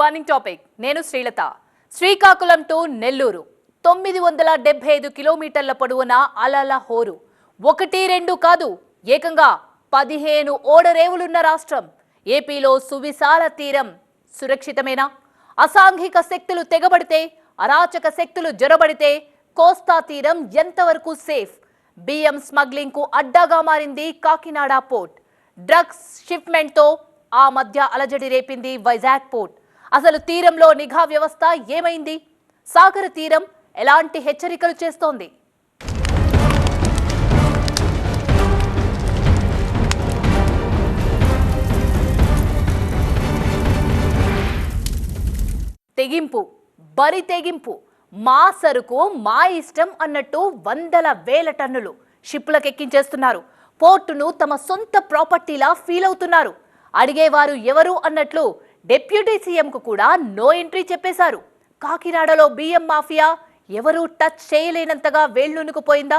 Burning topic నేను Srilatha. Srikakulam to Nellore. తొమ్మిది వందల డెబ్బై ఐదు కిలోమీటర్ల పొడవున అలల హోరు. ఒకటి రెండు కాదు ఏకంగా పదిహేను ఓడరేవులున్న రాష్ట్రం. ఏపీలో సువిశాల తీరం సురక్షితమేనా? అసాంఘిక శక్తులు తెగబడితే అరాచక శక్తులు జొరబడితే కోస్తా తీరం ఎంతవరకు సేఫ్? బియ్యం స్మగ్లింగ్కు అడ్డాగా మారింది కాకినాడ పోర్ట్. డ్రగ్స్ షిప్మెంట్తో ఆ మధ్య అలజడి రేపింది వైజాగ్ పోర్ట్. అసలు తీరంలో నిఘా వ్యవస్థ ఏమైంది? సాగర తీరం ఎలాంటి హెచ్చరికలు చేస్తోంది? తెగింపు బరి తెగింపు మా సరుకు మా ఇష్టం అన్నట్టు వందల వేల టన్నులు షిప్లకెక్కించేస్తున్నారు పోర్టును తమ సొంత ప్రాపర్టీలా ఫీల్ అవుతున్నారు అడిగేవారు ఎవరు అన్నట్లు డిప్యూటీ సీఎంకు కూడా నో ఎంట్రీ చెప్పేశారు. కాకినాడలో బియ్యం మాఫియా ఎవరూ టచ్ చేయలేనంతగా వేళ్ళూనుకుపోయిందా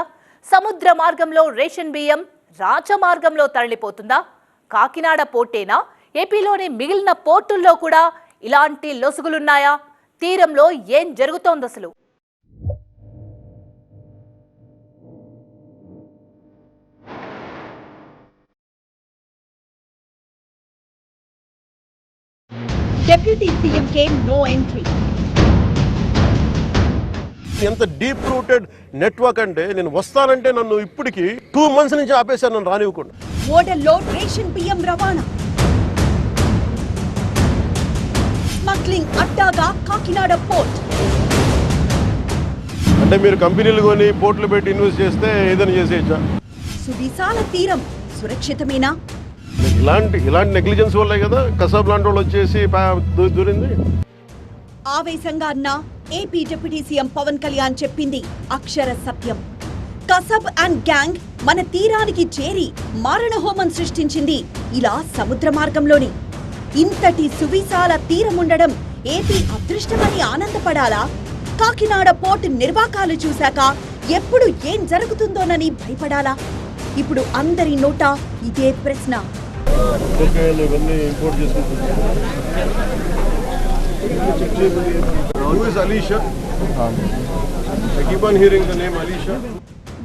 సముద్ర మార్గంలో రేషన్ బియ్యం రాజమార్గంలో తరలిపోతుందా? కాకినాడ పోర్టేనా? ఏపీలోని మిగిలిన పోర్టుల్లో కూడా ఇలాంటి లొసుగులున్నాయా? తీరంలో ఏం జరుగుతోంది డిప్యూటీ సీఎంకే నో ఎంట్రీ ఎంత డీప్ రూటెడ్ నెట్వర్క్ అంటే నేను వస్తానంటే నన్ను ఇప్పటికి టూ మంత్స్ నుంచి ఆపేశారు నన్ను రానివ్వకుండా. ఓడల్లో రేషన్ బియ్యం రవాణా స్మగ్లింగ్ అడ్డాగా కాకినాడ పోర్ట్ అంటే మీరు కంపెనీలు కొని పోర్ట్లు పెట్టి ఇన్వెస్ట్ చేస్తే ఏదైనా చేసేయచ్చా? సువిశాల తీరం సురక్షితమేనా ఇలాంటి ఇలాంటి నెగ్లిజెన్స్ వల్లే కదా కసాబ్ లాంటి వాళ్ళు వచ్చేసి దూరింది. ఆవేశంగా అన్న AP deputy CM Pawan Kalyan చెప్పింది అక్షర సత్యం. కసబ్ అండ్ గ్యాంగ్ మన తీరానికి చేరి మారణహోమం సృష్టించింది ఇలా సముద్ర మార్గంలోని. ఇంతటి సువిశాల తీరముండడం ఏపీ అదృష్టమని ఆనందపడాలా? కాకినాడ పోర్ట్ నిర్వాకాలు చూశాక ఎప్పుడు ఏం జరుగుతుందోనని భయపడాలా? ఇప్పుడు అందరి నోట ఇదే ప్రశ్న. ఇవన్నీ ఇంపోర్ట్ చేసుకుంటున్నారు Alisha I keep on hearing the name Alisha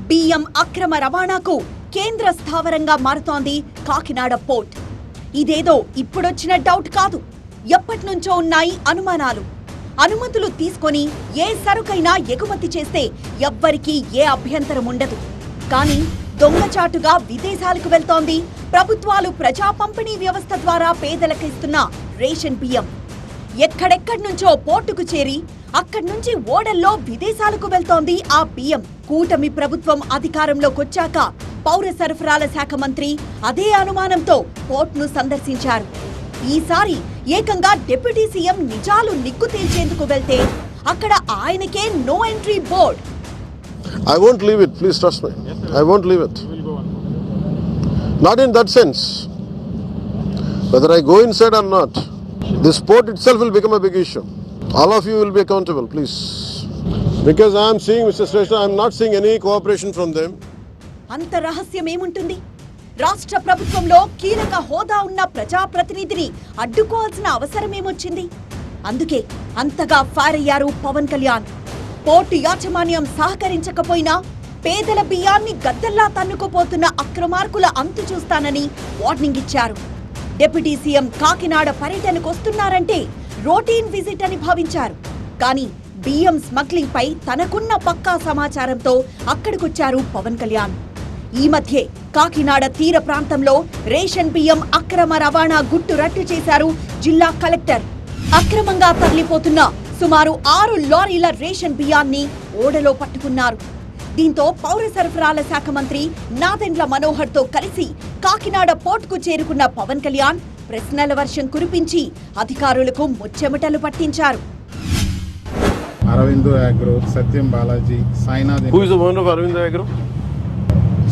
బియ్యం అక్రమ రవాణాకు కేంద్ర స్థావరంగా మారుతోంది కాకినాడ పోర్ట్. ఇదేదో ఇప్పుడొచ్చిన డౌట్ కాదు. ఎప్పటినుంచో ఉన్నాయి అనుమానాలు. అనుమతులు తీసుకొని ఏ సరుకైనా ఎగుమతి చేస్తే ఎవ్వరికీ ఏ అభ్యంతరం ఉండదు. కానీ దొంగచాటుగా విదేశాలకు వెళ్తోంది. ప్రభుత్వాలు ప్రజా పంపిణీ వ్యవస్థ ద్వారా పేదలకు ఇస్తున్న రేషన్ బియ్యం. ఎక్కడెక్కడి నుంచో పోర్టుకు చేరి అక్కడి నుంచి ఓడల్లో విదేశాలకు వెళ్తోంది ఆ బియ్యం. కూటమి ప్రభుత్వం అధికారంలోకొచ్చాక పౌర సరఫరాల శాఖ మంత్రి అదే అనుమానంతో పోర్టును సందర్శించారు. ఈసారి ఏకంగా డిప్యూటీ సీఎం నిజాలు నిక్కు తేల్చేందుకు వెళ్తే అక్కడ ఆయనకే no entry board. I won't leave it please trust me I won't leave it not in that sense whether I go inside or not this spot itself will become big issue all of you will be accountable please because I'm seeing mister Shresh I'm not seeing any cooperation from them అంత రహస్యం ఏముంటుంది? రాష్ట్ర ప్రభుత్వంలో కీలక హోదా ఉన్న ప్రజా ప్రతినిధిని అడ్డుకోవాల్సిన అవసరం ఏమొచ్చింది? అందుకే అంతగా ఫైర్ అయ్యారు పవన్ కళ్యాణ్. పోర్టు యాజమాన్యం సహకరించకపోయినా పేదల బియ్యాన్ని గద్దల్లా తన్నుకుపోతున్న అక్రమార్కుల అంతు చూస్తానని వార్నింగ్ ఇచ్చారు. డిప్యూటీ సీఎం కాకినాడ పర్యటనకు వస్తున్నారంటే రోటీన్ విజిట్ అని భావించారు. కానీ బియ్యం స్మగ్లింగ్ పై తనకున్న పక్కా సమాచారంతో అక్కడికొచ్చారు పవన్ కళ్యాణ్. ఈ మధ్యే కాకినాడ తీర ప్రాంతంలో రేషన్ బియ్యం అక్రమ రవాణా గుట్టు రట్టు చేశారు జిల్లా కలెక్టర్. అక్రమంగా తరలిపోతున్న సుమారు ఆరు లారీల రేషన్ బియ్యాన్ని ఓడలో పట్టుకున్నారు దీంతో పౌర సరఫరాల శాఖ మంత్రి నాదెండ్ల మనోహర్తో కలిసి కాకినాడ పోర్టుకు చేరుకున్న పవన్ కళ్యాణ్ ప్రశ్నల వర్షం కురిపించి అధికారులకు ముచ్చెమటలు పట్టించారు Aurobindo agro Satyam Balaji Sainath Who is the owner of Arvind Agro?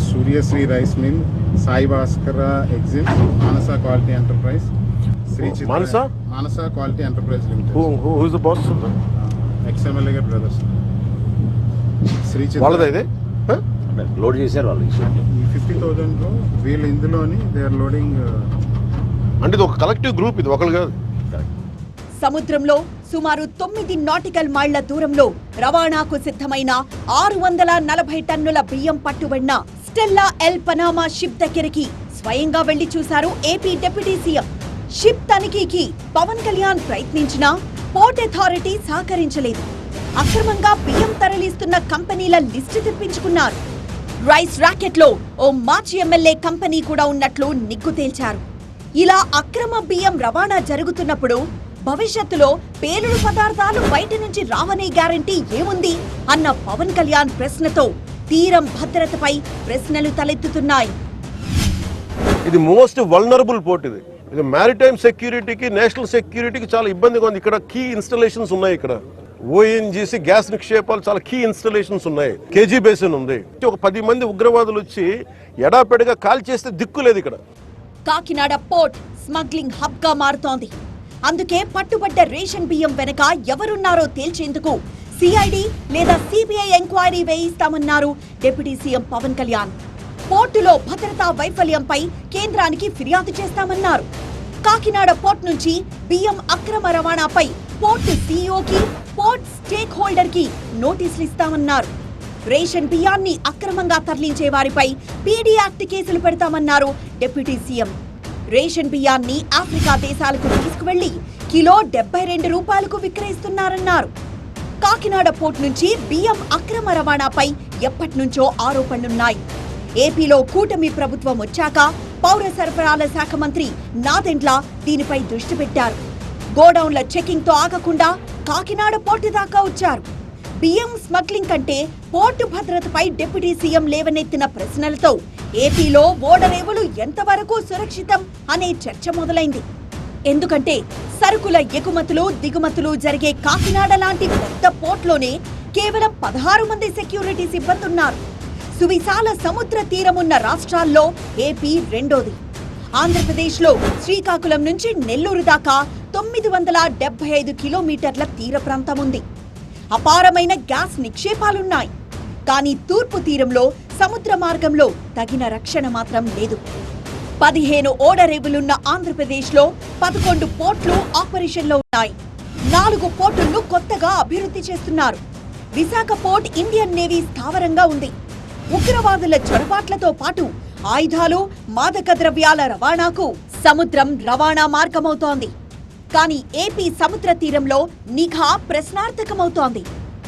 Suryasri rice mill Sai Bhaskara exim Manasa quality enterprise Sri Chitra- Manasa? Manasa quality enterprise limited is the boss? of that? Ex MLA garu brothers Sri Chitra- వాళ్ళదా ఇది? Load చేశారు వాళ్ళు ఈ fifty థౌజండ్లో వీళ్ళు ఇందులోని they are loading అంటే ఇది ఒక కలెక్టివ్ గ్రూప్ ఇది ఒకరు కాదు సముద్రంలో సుమారు తొమ్మిది నాటికల్ మైళ్ళ దూరంలో రవాణాకు సిద్ధమైన ఆరు వందల నలభై టన్నుల బియ్యం పట్టుబడిన స్టెల్లా ఎల్ పనామా షిప్ దగ్గరికి స్వయంగా వెళ్ళి చూశారు ఏపీ డిప్యూటీ సీఎం షిప్ తనిఖీకి పవన్ కళ్యాణ్ ప్రయత్నించినా పోర్ట్ అథారిటీ సహకరించలేదు. అక్రమంగా బియ్యం తరలిస్తున్న కంపెనీల లిస్టు తెప్పించుకున్నారు. రైస్ ర్యాకెట్లో ఓ మాజీ ఎమ్మెల్యే కంపెనీ కూడా ఉన్నట్లు నిగ్గు తేల్చారు. ఇలా అక్రమ బియ్యం రవాణా జరుగుతున్నప్పుడు భవిష్యత్తులో పేలుడు పదార్థాలు బయట నుంచి రావనే గ్యారంటీ ఏముంది అన్న పవన్ కళ్యాణ్ ప్రశ్నతో తీరం భద్రతపై ప్రశ్నలు తలెత్తుతున్నాయి. ఇది మోస్ట్ వల్నరబుల్ పోర్ట్ ఇది. ఇది మ్యారిటైమ్ సెక్యూరిటీకి నేషనల్ సెక్యూరిటీకి చాలా ఇబ్బందిగా ఉంది. ఇక్కడ కీ ఇన్స్టలేషన్స్ ఉన్నాయి ఇక్కడ. ఓఎన్జీసీ గ్యాస్ నిక్షేపాలు చాలా కీ ఇన్స్టలేషన్స్ ఉన్నాయి. కేజీ బేసిన్ ఉంది. ఒక పది మంది ఉగ్రవాదులు వచ్చి ఎడాపెడగా కాల్ చేస్తే దిక్కు లేదు ఇక్కడ. కాకినాడ పోర్ట్ స్మగ్లింగ్ హబ్గా మారుతోంది. అందుకే పట్టుబడ్డ రేషన్ బియ్యం వెనక ఎవరున్నారో తేల్చేందుకు సిఐడి లేదా సిబిఐ ఎంక్వైరీ వేయిస్తామన్నారు డిప్యూటీ సీఎం పవన్ కళ్యాణ్. పోర్టులో భద్రతా వైఫల్యంపై కేంద్రానికి ఫిర్యాదు చేస్తామన్నారు. కాకినాడ పోర్ట్ నుంచి బియ్యం అక్రమ రవాణాపై పోర్టు సీఈఓకి పోర్ట్ స్టేక్ హోల్డర్కి నోటీసులు ఇస్తామన్నారు. రేషన్ బియ్యాన్ని అక్రమంగా తరలించే వారిపై పీడీ యాక్ట్ కేసులు పెడతామన్నారు డిప్యూటీ సీఎం. రేషన్ బియ్యాన్ని ఆఫ్రికా దేశాలకు తీసుకువెళ్ళి కిలో డెబ్బై రెండు రూపాయలకు విక్రయిస్తున్నారన్నారు. కాకినాడ పోర్ట్ నుంచి బియ్యం అక్రమ రవాణాపై ఎప్పటినుంచో ఆరోపణలున్నాయి. ఏపీలో కూటమి ప్రభుత్వం వచ్చాక పౌర సరఫరాల శాఖ మంత్రి నాదెండ్ల దీనిపై దృష్టి పెట్టారు. గోడౌన్ల చెకింగ్తో ఆగకుండా కాకినాడ పోర్టు దాకా వచ్చారు. బియ్యం స్మగ్లింగ్ కంటే పోర్టు భద్రతపై డిప్యూటీ సీఎం లేవనెత్తిన ప్రశ్నలతో ఏపీలో ఓడరేవులు ఎంతవరకు సురక్షితం అనే చర్చ మొదలైంది. ఎందుకంటే సరుకుల ఎగుమతులు దిగుమతులు జరిగే కాకినాడ లాంటి పెద్ద పోర్ట్లోనే కేవలం పదహారు మంది సెక్యూరిటీ సిబ్బంది ఉన్నారు సువిశాల సముద్ర తీరమున్న రాష్ట్రాల్లో ఏపీ రెండోది. ఆంధ్రప్రదేశ్లో శ్రీకాకుళం నుంచి నెల్లూరు దాకా తొమ్మిది వందల డెబ్బై ఐదు కిలోమీటర్ల తీర ప్రాంతం ఉంది అపారమైన గ్యాస్ నిక్షేపాలున్నాయి. కానీ తూర్పు తీరంలో సముద్ర మార్గంలో తగిన రక్షణ మాత్రం లేదు. పదిహేను ఓడరేవులున్న ఆంధ్రప్రదేశ్లో పదకొండు పోర్ట్లు ఆపరేషన్లో ఉన్నాయి. నాలుగు పోర్టులను కొత్తగా అభివృద్ధి చేస్తున్నారు. విశాఖ పోర్ట్ ఇండియన్ నేవీ స్థావరంగా ఉంది. ఉగ్రవాదుల చొరబాట్లతో పాటు ఆయుధాలు మాదక ద్రవ్యాల రవాణాకు సముద్రం రవాణా మార్గమవుతోంది. కానీ ఏపీ సముద్ర తీరంలో నిఘా ప్రశ్నార్థకమవుతోంది.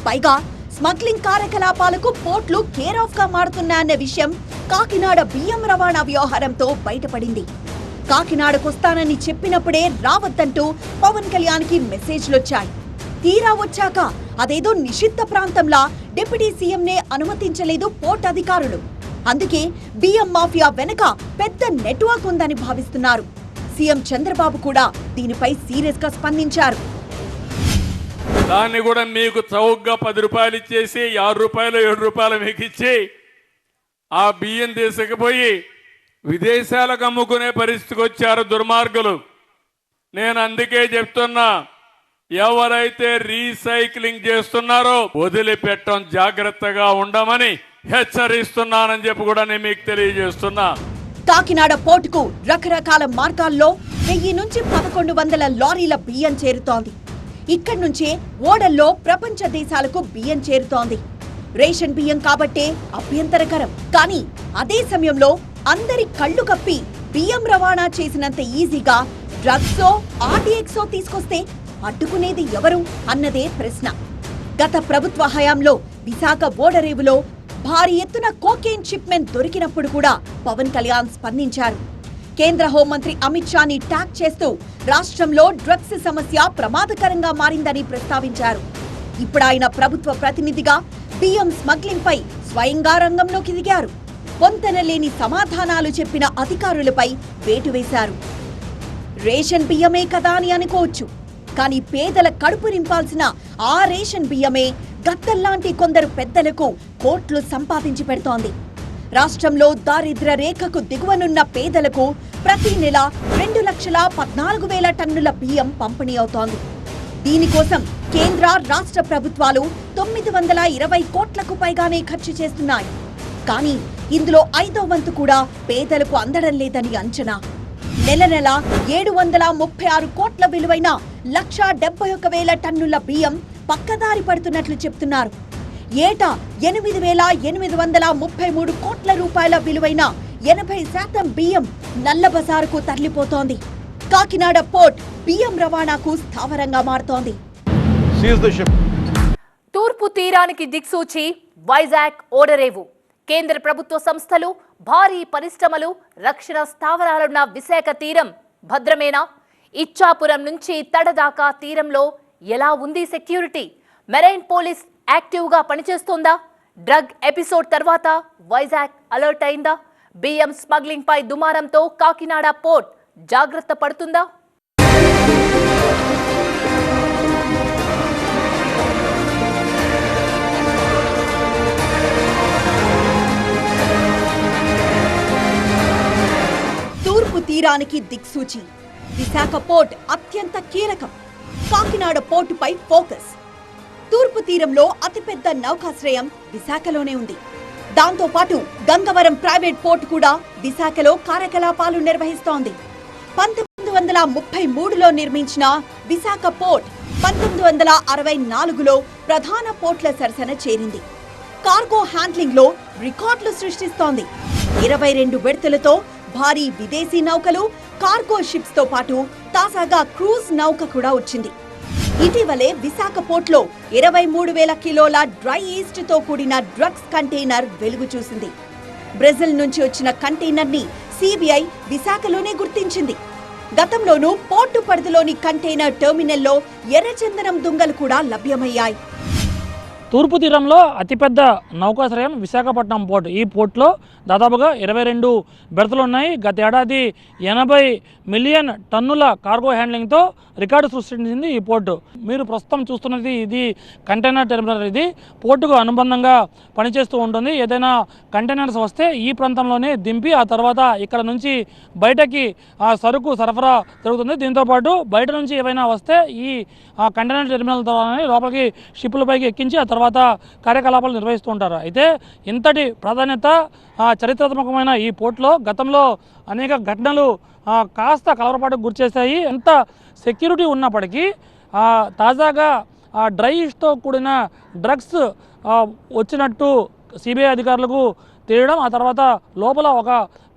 పైగా స్మగ్లింగ్ కార్యకలాపాలకు పోర్ట్లు కేర్ ఆఫ్గా మారుతున్నాయన్న విషయం కాకినాడ బియ్యం రవాణా వ్యవహారంతో బయటపడింది. కాకినాడకొస్తానని చెప్పినప్పుడే రావద్దంటూ పవన్ కళ్యాణ్కి మెసేజ్లొచ్చాయి. తీరా వచ్చాక అదేదో నిషిద్ధ ప్రాంతంలా డిప్యూటీ సీఎంనే అనుమతించలేదు పోర్ట్ అధికారులు. అందుకే బియ్యం మాఫియా వెనక పెద్ద నెట్వర్క్ ఉందని భావిస్తున్నారు. సీఎం చంద్రబాబు కూడా దీనిపై సీరియస్గా స్పందించారు. దాన్ని కూడా మీకు చౌకగా పది రూపాయలు ఇచ్చేసి ఆరు రూపాయలు ఏడు రూపాయలు మీకు ఇచ్చి ఆ బియ్యం తీసుకుపోయి విదేశాలకు అమ్ముకునే పరిస్థితికి వచ్చారు దుర్మార్గులు. నేను అందుకే చెప్తున్నా ఎవరైతే రీసైక్లింగ్ చేస్తున్నారో వదిలిపెట్టడం జాగ్రత్తగా ఉండమని హెచ్చరిస్తున్నానని చెప్పి కూడా నేను మీకు తెలియజేస్తున్నా. కాకినాడ పోర్టుకు రకరకాల మార్గాల్లో వెయ్యి నుంచి పదకొండు వందల లారీల బియ్యం చేరుతోంది. ఇక్కడి నుంచే ఓడల్లో ప్రపంచ దేశాలకు బియ్యం చేరుతోంది. రేషన్ బియ్యం కాబట్టే అభ్యంతరకరం. కానీ అదే సమయంలో అందరి కళ్ళు కప్పి బియ్యం రవాణా చేసినంత ఈజీగా డ్రగ్సో ఆర్టీఎక్సో తీసుకొస్తే అడ్డుకునేది ఎవరు అన్నదే ప్రశ్న. గత ప్రభుత్వ హయాంలో విశాఖ ఓడరేవులో భారీ ఎత్తున కోకేన్ షిప్మెంట్ దొరికినప్పుడు కూడా పవన్ కళ్యాణ్ స్పందించారు. కేంద్ర హోంమంత్రి అమిత్ షాని ట్యాగ్ చేస్తూ రాష్ట్రంలో డ్రగ్స్ సమస్య ప్రమాదకరంగా మారిందని ప్రస్తావించారు. ఇప్పుడు ఆయన ప్రభుత్వ ప్రతినిధిగా బియ్యం స్మగ్లింగ్ పై స్వయంగా రంగంలోకి దిగారు. పొంతన లేని సమాధానాలు చెప్పిన అధికారులపై వేటు వేశారు. రేషన్ బియ్యమే కదా అని అనుకోవచ్చు. కానీ పేదల కడుపు నింపాల్సిన ఆ రేషన్ బియ్యమే గద్దల్లాంటి కొందరు పెద్దలకు కోట్లు సంపాదించి పెడుతోంది. రాష్ట్రంలో దారిద్ర రేఖకు దిగువనున్న పేదలకు ప్రతి నెల రెండు లక్షల పద్నాలుగు వేల టన్నుల బియ్యం పంపిణీ అవుతోంది. దీనికోసం కేంద్ర రాష్ట్ర ప్రభుత్వాలు తొమ్మిది వందల ఇరవై కోట్లకు పైగానే ఖర్చు చేస్తున్నాయి. కానీ ఇందులో ఐదో వంతు కూడా పేదలకు అందడం లేదని అంచనా. నెల నెల ఏడు వందల ముప్పై ఆరు కోట్ల విలువైన లక్ష డెబ్బై ఒక్క వేల టన్నుల బియ్యం పక్కదారి పడుతున్నట్లు చెప్తున్నారు. ఏటా ఎనిమిది వేల ఎనిమిది వందల ముప్పై మూడు కోట్ల రూపాయల విలువైన ఎనభై శాతం బియ్యం నల్లబజారుకు తరలిపోతోంది. కాకినాడ పోర్ట్ బియ్యం రవాణాకు స్థావరంగా మారుతోంది. తూర్పు తీరానికి దిక్సూచి వైజాగ్ ఓడరేవు. కేంద్ర ప్రభుత్వ సంస్థలు భారీ పరిశ్రమలు రక్షణ స్థావరాలున్న విశాఖ తీరం భద్రమేనా? ఇచ్చాపురం నుంచి తడదాకా తీరంలో ఎలా ఉంది సెక్యూరిటీ? మెరైన్ పోలీస్ యాక్టివ్గా పనిచేస్తోందా? డ్రగ్ ఎపిసోడ్ తర్వాత వైజాగ్ అలర్ట్ అయిందా? బియ్యం స్మగ్లింగ్ పై దుమారంతో కాకినాడ పోర్ట్ జాగ్రత్త పడుతుందా? తూర్పు తీరానికి దిక్సూచి. విశాఖ పోర్ట్ అత్యంత కీలకం. కాకినాడ పోర్టుపై ఫోకస్. తూర్పు తీరంలో అతిపెద్ద నౌకాశ్రయం విశాఖలోనే ఉంది. దాంతో పాటు గంగవరం ప్రైవేట్ పోర్ట్ కూడా విశాఖలో కార్యకలాపాలు నిర్వహిస్తోంది. పంతొమ్మిది వందల ముప్పై మూడులో నిర్మించిన విశాఖ పోర్ట్ పంతొమ్మిది వందల అరవై నాలుగులో ప్రధాన పోర్ట్ల సరసన చేరింది. కార్గో హ్యాండ్లింగ్లో రికార్డులు సృష్టిస్తోంది. ఇరవై రెండు విడతలతో భారీ విదేశీ నౌకలు కార్గో షిప్స్తో పాటు తాజాగా క్రూజ్ నౌక కూడా వచ్చింది. ఇటీవలే విశాఖ పోర్ట్లో ఇరవై మూడు వేల కిలోల డ్రై ఈస్ట్తో కూడిన డ్రగ్స్ కంటైనర్ వెలుగు చూసింది. బ్రెజిల్ నుంచి వచ్చిన కంటైనర్ని సిబిఐ విశాఖలోనే గుర్తించింది. గతంలోనూ పోర్టు పరిధిలోని కంటైనర్ టెర్మినల్లో ఎర్రచందనం దుంగలు కూడా లభ్యమయ్యాయి. తూర్పు తీరంలో అతిపెద్ద నౌకాశ్రయం విశాఖపట్నం పోర్ట్. ఈ పోర్ట్లో దాదాపుగా ఇరవై రెండు బెర్తులు ఉన్నాయి. గత ఏడాది ఎనభై మిలియన్ టన్నుల కార్గో హ్యాండ్లింగ్తో రికార్డు సృష్టించింది ఈ పోర్టు. మీరు ప్రస్తుతం చూస్తున్నది ఇది కంటైనర్ టెర్మినల్. ఇది పోర్టుకు అనుబంధంగా పనిచేస్తూ ఉంటుంది. ఏదైనా కంటైనర్స్ వస్తే ఈ ప్రాంతంలోనే దింపి ఆ తర్వాత ఇక్కడ నుంచి బయటకి ఆ సరుకు సరఫరా జరుగుతుంది. దీంతోపాటు బయట నుంచి ఏవైనా వస్తే ఈ ఆ కంటైనర్ టెర్మినల్ ద్వారానే లోపలికి షిప్పులపైకి ఎక్కించి ఆ తర్వాత తర్వాత కార్యకలాపాలు నిర్వహిస్తూ ఉంటారు. అయితే ఇంతటి ప్రాధాన్యత చరిత్రాత్మకమైన ఈ పోర్టులో గతంలో అనేక ఘటనలు కాస్త కలవరపాటుకు గురిచేశాయి ఎంత సెక్యూరిటీ ఉన్నప్పటికీ తాజాగా ఆ డ్రైస్తో కూడిన డ్రగ్స్ వచ్చినట్టు సిబిఐ అధికారులకు తెలియడం ఆ తర్వాత లోపల ఒక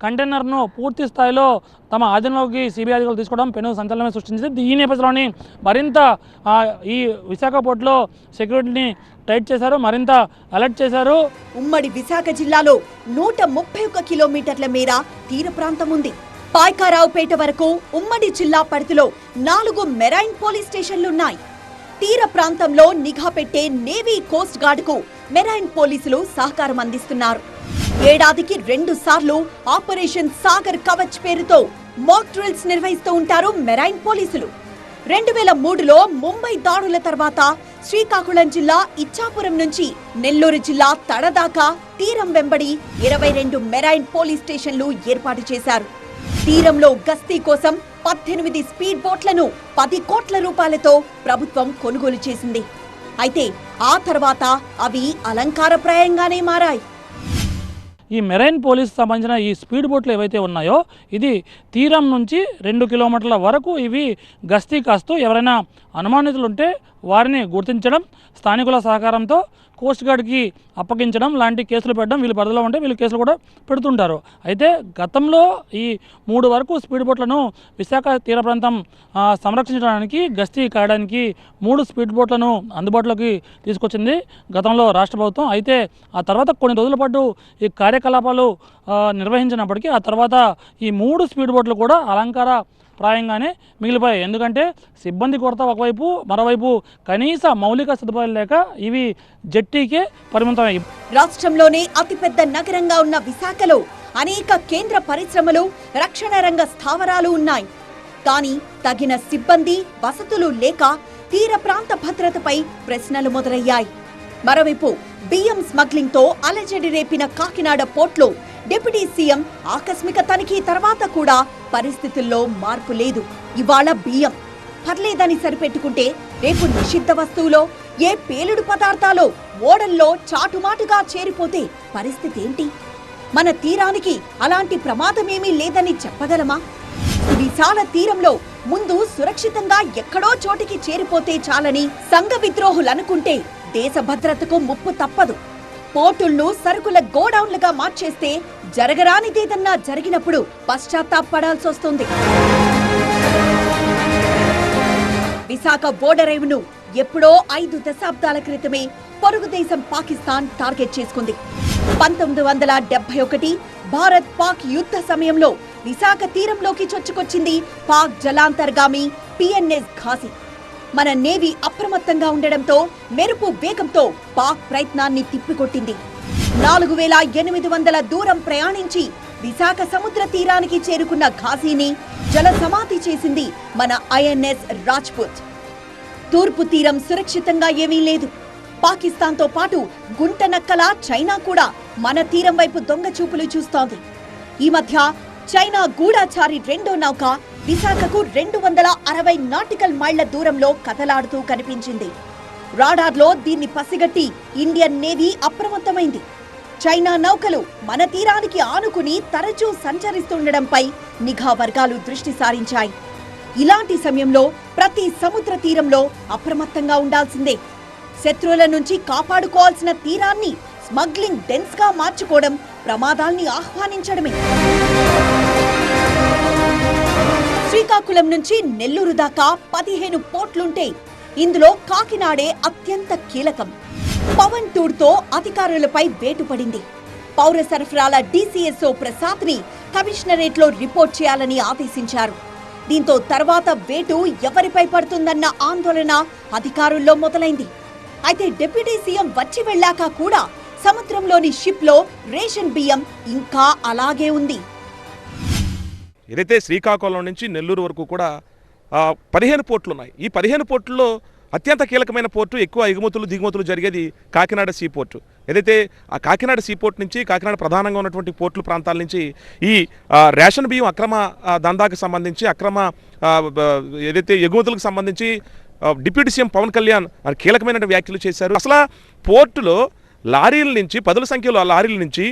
కంటైనర్ను పూర్తి స్థాయిలో తమ ఆధీనంలోకి సిబిఐ అధికారులు తీసుకోవడం పెను సంచలనమే సృష్టించింది. ఈ నేపథ్యంలోని మరింత ఈ విశాఖ పోర్టులో సెక్యూరిటీని టైట్ చేశారు మరింత అలర్ట్ చేశారు. ఉమ్మడి విశాఖ జిల్లాలో నూట ముప్పై ఒక్క కిలోమీటర్ల మేర తీర ప్రాంతం ఉంది. పాయకారావుపేట వరకు ఉమ్మడి జిల్లా పరిధిలో నాలుగు మెరైన్ పోలీస్ స్టేషన్లున్నాయి తీర ప్రాంతంలో నిఘా పెట్టే నేవీ కోస్ట్ గార్డుకు మెరైన్ పోలీసులు సహకారం అందిస్తున్నారు. ఏడాదికి రెండు సార్లు ఆపరేషన్ సాగర్ కవచ్ పేరుతో మాక్ డ్రిల్స్ నిర్వహిస్తూ ఉంటారు మెరైన్ పోలీసులు. రెండు వేల మూడులో ముంబై దాడుల తర్వాత శ్రీకాకుళం జిల్లా ఇచ్చాపురం నుంచి నెల్లూరు జిల్లా తడదాకా తీరం వెంబడి ఇరవై రెండు మెరైన్ పోలీస్ స్టేషన్లు ఏర్పాటు చేశారు. తీరంలో గస్తీ కోసం పద్దెనిమిది స్పీడ్ బోట్లను పది కోట్ల రూపాయలతో ప్రభుత్వం కొనుగోలు చేసింది. అయితే ఆ తర్వాత అవి అలంకారప్రాయంగానే మారాయి. ఈ మెరైన్ పోలీస్ సంబంధించిన ఈ స్పీడ్ బోట్లు ఏవైతే ఉన్నాయో ఇది తీరం నుంచి రెండు కిలోమీటర్ల వరకు ఇవి గస్తీ కాస్తూ ఎవరైనా అనుమానితులు ఉంటే వారిని గుర్తించడం స్థానికుల సహకారంతో కోస్ట్ గార్డ్కి అప్పగించడం లాంటి కేసులు పెట్టడం వీళ్ళు పరిధిలో ఉంటే వీళ్ళు కేసులు కూడా పెడుతుంటారు. అయితే గతంలో ఈ మూడు వరకు స్పీడ్ బోట్లను విశాఖ తీర ప్రాంతం సంరక్షించడానికి గస్తీ కాయడానికి మూడు స్పీడ్ బోట్లను అందుబాటులోకి తీసుకొచ్చింది గతంలో రాష్ట్ర ప్రభుత్వం. అయితే ఆ తర్వాత కొన్ని రోజుల పాటు ఈ కార్యకలాపాలు నిర్వహించినప్పటికీ ఆ తర్వాత ఈ మూడు స్పీడ్ బోట్లు కూడా అలంకార ప్రాయంగానే మిగిలిపోయాయి. ఎందుకంటే సిబ్బంది కొరత ఒకవైపు మరోవైపు కనీస మౌలిక సదుపాయాలు లేక ఇవి జట్టీకే పరిమితమయ్యాయి. రాష్ట్రంలోనే అతిపెద్ద నగరంగా ఉన్న విశాఖలో అనేక కేంద్ర పరిశ్రమలు రక్షణ రంగ స్థావరాలు ఉన్నాయి. కానీ తగిన సిబ్బంది వసతులు లేక తీర ప్రాంత భద్రతపై ప్రశ్నలు మొదలయ్యాయి. మరోవైపు బియ్యం స్మగ్లింగ్తో అలజడి రేపిన కాకినాడ పోర్ట్లో డిప్యూటీ సీఎం ఆకస్మిక తనిఖీ తర్వాత కూడా పరిస్థితుల్లో మార్పు లేదు. ఇవాళ బియ్యం పర్లేదని సరిపెట్టుకుంటే రేపు నిషిద్ధ వస్తువులో ఏ పేలుడు పదార్థాలో ఓడల్లో చాటుమాటుగా చేరిపోతే పరిస్థితి ఏంటి? మన తీరానికి అలాంటి ప్రమాదమేమీ లేదని చెప్పగలమా? విశాల తీరంలో ముందు సురక్షితంగా ఎక్కడో చోటికి చేరిపోతే చాలని సంఘ విద్రోహులనుకుంటే దేశ భద్రతకు ముప్పు తప్పదు. పోర్టులను సరుకుల గోడౌన్లుగా మార్చేస్తే జరగరానిదేదన్నా జరిగినప్పుడు పశ్చాత్తాపడాల్సి వస్తుంది. విశాఖ బోర్డరేవును ఎప్పుడో ఐదు దశాబ్దాల క్రితమే పొరుగు దేశం పాకిస్తాన్ టార్గెట్ చేసుకుంది. పంతొమ్మిది వందల డెబ్బై ఒకటి భారత్ పాక్ యుద్ధ సమయంలో విశాఖ తీరంలోకి చొచ్చుకొచ్చింది పాక్ జలాంతర్గామి పిఎన్ఎస్ ఘాసి. మన నేవీ అప్రమత్తంగా ఉండడంతో మెరుపు వేగంతో పాక్ ప్రయత్నాన్ని తిప్పికొట్టింది. నాలుగు వేల ఎనిమిది వందల దూరం ప్రయాణించి విశాఖ సముద్ర తీరానికి చేరుకున్న ఘాసీని జల సమాధి చేసింది మన ఐఎన్ఎస్ రాజ్పుత్. తూర్పు తీరం సురక్షితంగా ఏమీ లేదు. పాకిస్తాన్తో పాటు గుంట నక్కల చైనా కూడా మన తీరం వైపు దొంగ చూపులు చూస్తోంది. ఈ మధ్య చైనా గూఢాచారి రెండో నౌక విశాఖకు రెండు వందల అరవై నాటికల్ మైళ్ళ దూరంలో కదలాడుతూ కనిపించింది. రాడార్లో దీన్ని పసిగట్టి ఇండియన్ నేవీ అప్రమత్తమైంది. చైనా నౌకలు మన తీరానికి ఆనుకుని తరచూ సంచరిస్తుండడంపై నిఘా వర్గాలు దృష్టి సారించాయి. ఇలాంటి సమయంలో ప్రతి సముద్ర తీరంలో అప్రమత్తంగా ఉండాల్సిందే. శత్రువుల నుంచి కాపాడుకోవాల్సిన తీరాన్ని స్మగ్లింగ్ డెన్స్గా మార్చుకోవడం ప్రమాదాల్ని ఆహ్వానించడమే. శ్రీకాకుళం నుంచి నెల్లూరు దాకా పదిహేను పోర్ట్లుంటే ఇందులో కాకినాడే అత్యంత కీలకం. పవన్ టూర్తో అధికారులపై వేటు పడింది పౌర సరఫరాల డీసీఎస్ఓ ప్రసాద్ని కమిషనరేట్లో రిపోర్ట్ చేయాలని ఆదేశించారు. దీంతో తర్వాత వేటు ఎవరిపై పడుతుందన్న ఆందోళన అధికారుల్లో మొదలైంది. అయితే డిప్యూటీ సీఎం వచ్చి వెళ్ళాక కూడా సముద్రంలోని షిప్లో రేషన్ బియ్యం ఇంకా అలాగే ఉంది. ఏదైతే శ్రీకాకుళం నుంచి నెల్లూరు వరకు కూడా పదిహేను పోర్టులు ఉన్నాయి ఈ పదిహేను పోర్టుల్లో అత్యంత కీలకమైన పోర్టు ఎక్కువ ఎగుమతులు దిగుమతులు జరిగేది కాకినాడ సీ పోర్టు. ఏదైతే ఆ కాకినాడ సీ పోర్ట్ నుంచి కాకినాడ ప్రధానంగా ఉన్నటువంటి పోర్టుల ప్రాంతాల నుంచి ఈ రేషన్ బియ్యం అక్రమ దందాకు సంబంధించి అక్రమ ఏదైతే ఎగుమతులకు సంబంధించి డిప్యూటీ సీఎం పవన్ కళ్యాణ్ కీలకమైన వ్యాఖ్యలు చేశారు. అసలు పోర్టులో లారీల నుంచి పదుల సంఖ్యలో ఆ లారీల నుంచి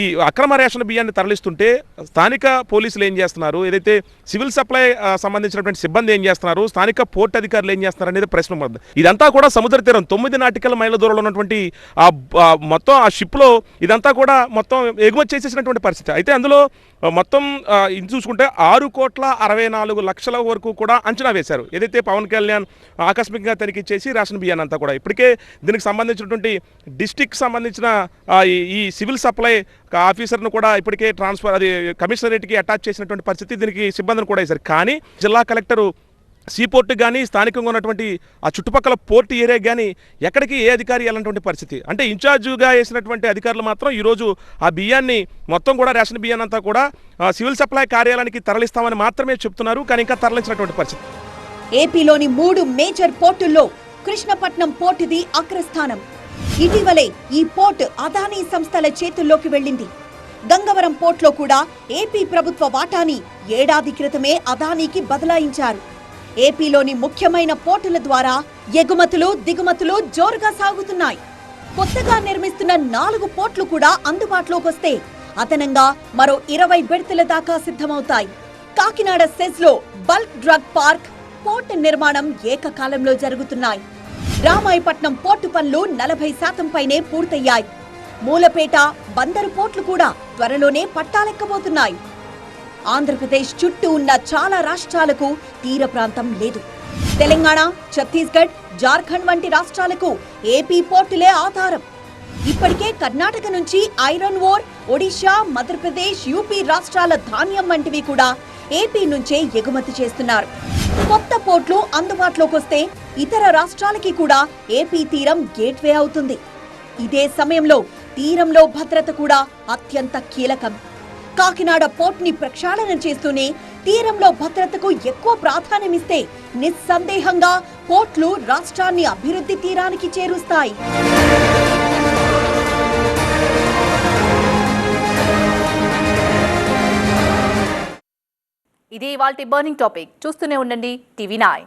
ఈ అక్రమ రేషన్ బియ్యాన్ని తరలిస్తుంటే స్థానిక పోలీసులు ఏం చేస్తున్నారు? ఏదైతే సివిల్ సప్లై సంబంధించినటువంటి సిబ్బంది ఏం చేస్తున్నారు? స్థానిక పోర్ట్ అధికారులు ఏం చేస్తున్నారు అనేది ప్రశ్న ఇదంతా కూడా సముద్ర తీరం తొమ్మిది నాటికల మైళ్ళ దూరంలో ఉన్నటువంటి ఆ మొత్తం ఆ షిప్లో ఇదంతా కూడా మొత్తం ఎగుమతి చేసేసినటువంటి పరిస్థితి. అయితే అందులో మొత్తం ఇది చూసుకుంటే ఆరు కోట్ల అరవై నాలుగు లక్షల వరకు కూడా అంచనా వేశారు. ఏదైతే పవన్ కళ్యాణ్ ఆకస్మికంగా తనిఖీ చేసి రేషన్ బియ్యాన్ని అంతా కూడా. ఇప్పటికే దీనికి సంబంధించినటువంటి డిస్టిక్ సంబంధించిన ఈ- ఈ సివిల్ సప్లై ఆఫీసర్ను కూడా ఇప్పటికే ట్రాన్స్ఫర్ అది కమిషనరేట్కి అటాచ్ చేసినటువంటి పరిస్థితి దీనికి సిబ్బందిని కూడా వేశారు. కానీ జిల్లా కలెక్టరు సీపోర్ట్ కానీ స్థానికంగా ఉన్నటువంటి ఆ చుట్టుపక్కల పోర్ట్ ఏరియా కానీ ఎక్కడికి ఏ అధికారి వెళ్ళినటువంటి పరిస్థితి? అంటే ఇన్ఛార్జ్గా వేసినటువంటి అధికారులు మాత్రం ఈరోజు ఆ బియ్యాన్ని మొత్తం కూడా రేషన్ బియ్యాన్ని అంతా కూడా సివిల్ సప్లై కార్యాలయానికి తరలిస్తామని మాత్రమే చెప్తున్నారు కానీ ఇంకా తరలించినటువంటి పరిస్థితి. ఏపీలోని మూడు మేజర్ పోర్టుల్లో కృష్ణపట్నం పోర్టుది అగ్రస్థానం. ఇటీవలే ఈ పోర్ట్ అదానీ సంస్థల చేతుల్లోకి వెళ్ళింది. గంగవరం పోర్ట్లో కూడా ఏపీ ప్రభుత్వ వాటాని ఏడాది క్రితమే అదానీకి బదలాయించారు. ఏపీలోని ముఖ్యమైన పోర్టుల ద్వారా ఎగుమతులు దిగుమతులు జోరుగా సాగుతున్నాయి. కొత్తగా నిర్మిస్తున్న నాలుగు పోర్ట్లు కూడా అందుబాటులోకి వస్తే అదనంగా మరో ఇరవై బెడతల దాకా సిద్ధమవుతాయి. కాకినాడ సెజ్లో బల్క్ డ్రగ్ పార్క్ పోర్ట్ నిర్మాణం ఏకకాలంలో జరుగుతున్నాయి. రామాయపట్నం పోర్టు పనులు నలభై శాతం పైనే పూర్తయ్యాయి. మూలపేట బందరు పోర్ట్లు కూడా త్వరలోనే పట్టాలెక్కబోతున్నాయి. ఆంధ్రప్రదేశ్ చుట్టూ ఉన్న చాలా రాష్ట్రాలకు తీర ప్రాంతం లేదు. తెలంగాణ ఛత్తీస్గఢ్ జార్ఖండ్ వంటి రాష్ట్రాలకు ఏపీ పోర్టులే ఆధారం. ఇప్పటికే కర్ణాటక నుంచి iron ore Odisha Madhya Pradesh UP రాష్ట్రాల ధాన్యం వంటివి కూడా ఏపీ నుంచే ఎగుమతి చేస్తున్నారు. కొత్త పోర్ట్లు అందుబాటులోకి వస్తే ఇతర రాష్ట్రాలకి కూడా ఏపీ తీరం గేట్వే అవుతుంది. ఇదే సమయంలో తీరంలో భద్రత కూడా అత్యంత కీలకం. కాకినాడ పోర్ట్ని ప్రక్షాళన చేస్తూనే తీరంలో భద్రతకు ఎక్కువ ప్రాధాన్యమిస్తే నిస్సందేహంగా పోర్ట్లు రాష్ట్రాన్ని అభివృద్ధి తీరానికి చేరుస్తాయి. ఇది ఇవాళ బర్నింగ్ టాపిక్ చూస్తూనే ఉండండి టీవీ నాయ్